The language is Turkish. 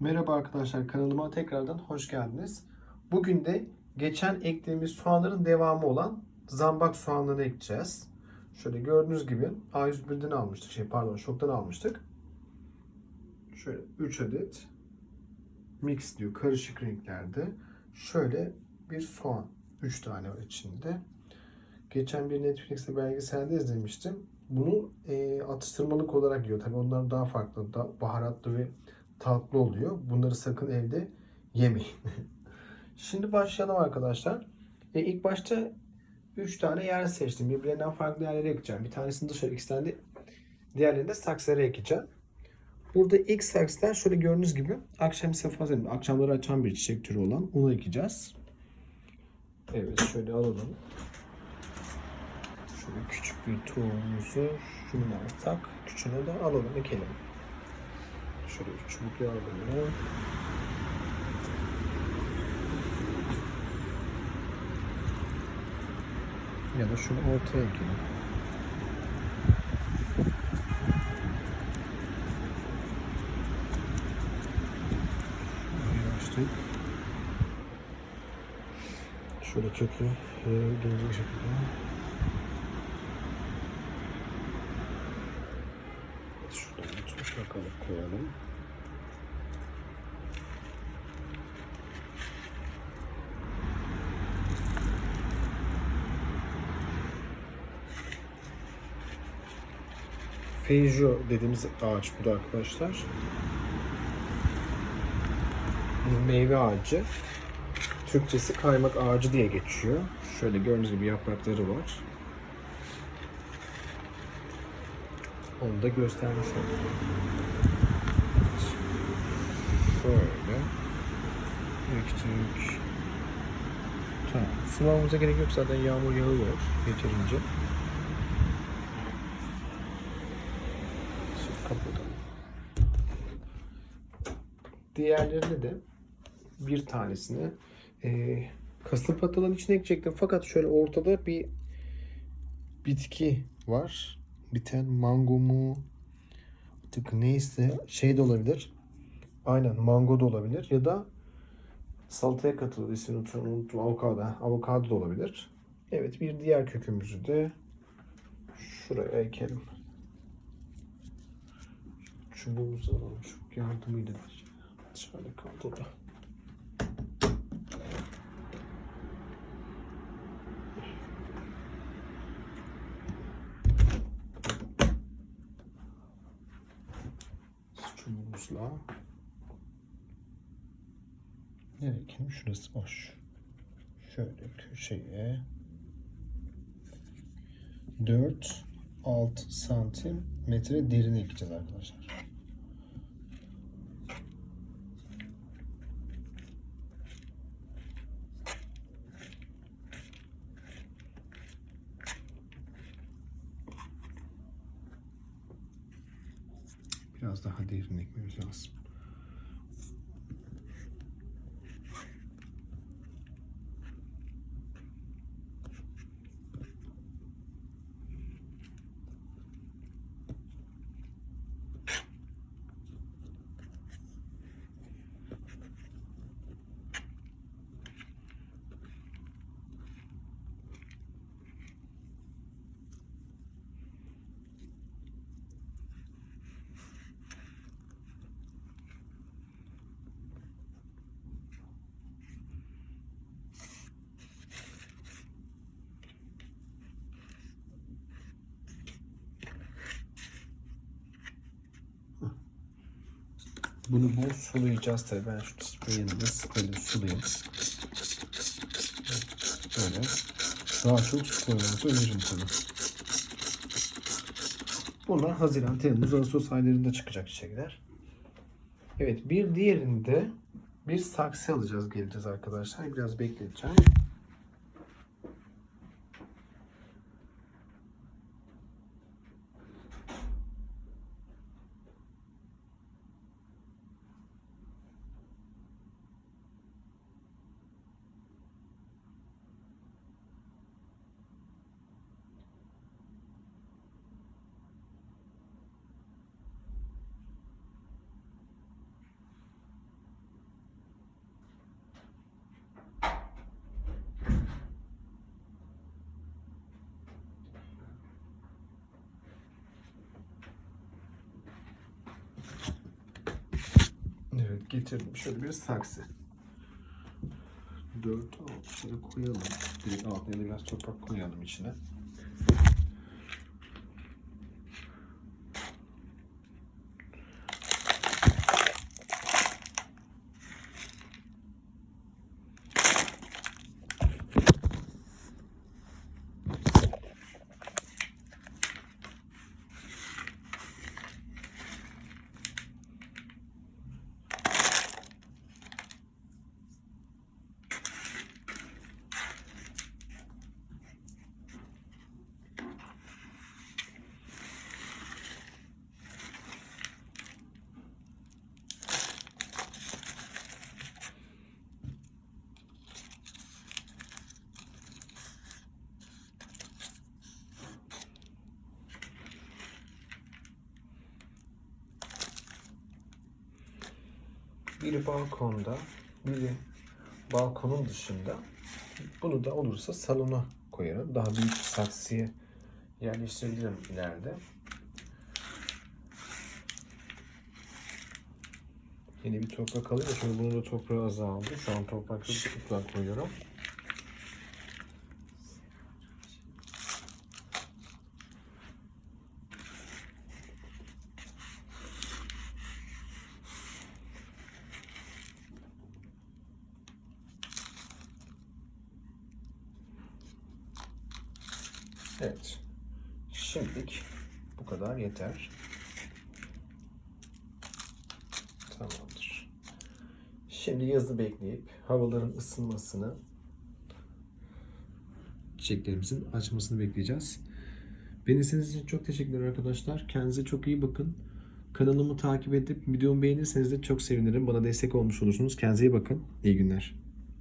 Merhaba arkadaşlar kanalıma tekrardan hoş geldiniz. Bugün de geçen eklediğimiz soğanların devamı olan zambak soğanlarını ekeceğiz. Şöyle gördüğünüz gibi A101'den almıştık. Şey pardon şoktan almıştık. Şöyle 3 adet mix diyor karışık renklerde. Şöyle bir soğan. 3 tane var içinde. Geçen bir Netflix'te belgeselde izlemiştim. Bunu e, atıştırmalık olarak yiyor. Tabii onlar daha farklı, daha baharatlı ve tatlı oluyor. Bunları sakın evde yemeyin. Şimdi başlayalım arkadaşlar. E, ilk başta 3 tane yer seçtim. Birbirinden farklı yerlere ekeceğim. Bir tanesini dışarı, iki tane de diğerlerini de saksılara ekeceğim. Burada ilk saksılar şöyle gördüğünüz gibi akşam sefası, akşamları açan bir çiçek türü olan onu ekeceğiz. Evet şöyle alalım. Şöyle küçük bir tohumumuzu şundan tak. Küçüğünü de alalım ekelim. Şöyle çubuk yardımıyla. Ya da şunu ortaya. Şöyle açtık. Şöyle kökü e, gelecek şekilde. Şuradan toprak alıp koyalım. Feijo dediğimiz ağaç bu da arkadaşlar. Bir meyve ağacı. Türkçesi kaymak ağacı diye geçiyor. Şöyle gördüğünüz gibi yaprakları var. Onu da göstermiş oldum. Şöyle. Ektik. Tamam. Sulamamıza gerek yok zaten yağmur yağıyor yeterince. Şimdi kapatalım. Diğerlerini de bir tanesini e, kasım pataların içine ekecektim. Fakat şöyle ortada bir bitki var. Biten mango mu? Artık neyse şey de olabilir. Aynen mango da olabilir. Ya da salataya katılır. İsmini unuttum. unuttum. Avokado. Avokado da olabilir. Evet bir diğer kökümüzü de şuraya ekelim. Çubuğumuzu alalım. Çok yardımıyla dışarıda kaldı da. çubuğumuzla nereye kim şurası boş şöyle köşeye 4 6 santim metre derine ekeceğiz arkadaşlar. Biraz daha derin ekmemiz lazım. Bunu bol sulayacağız tabii. Ben şu spreyini de böyle sulayayım. Böyle. Daha çok su koymanızı öneririm tabii. Bunlar Haziran, Temmuz, Ağustos aylarında çıkacak çiçekler. Evet bir diğerinde bir saksı alacağız geleceğiz arkadaşlar. Biraz bekleteceğim. Getirdim. Şöyle bir saksı. 4 6 şöyle koyalım. Direkt altına biraz toprak koyalım içine. Biri balkonda, biri balkonun dışında. Bunu da olursa salona koyarım. Daha büyük bir saksıya yerleştirebilirim ileride. Yeni bir toprak alayım. Şimdi bunun da toprağı azaldı. Şu an topraklı bir toprak koyuyorum. Evet. Şimdilik bu kadar yeter. Tamamdır. Şimdi yazı bekleyip havaların ısınmasını çiçeklerimizin açmasını bekleyeceğiz. Beni izlediğiniz için çok teşekkürler arkadaşlar. Kendinize çok iyi bakın. Kanalımı takip edip videomu beğenirseniz de çok sevinirim. Bana destek olmuş olursunuz. Kendinize iyi bakın. İyi günler.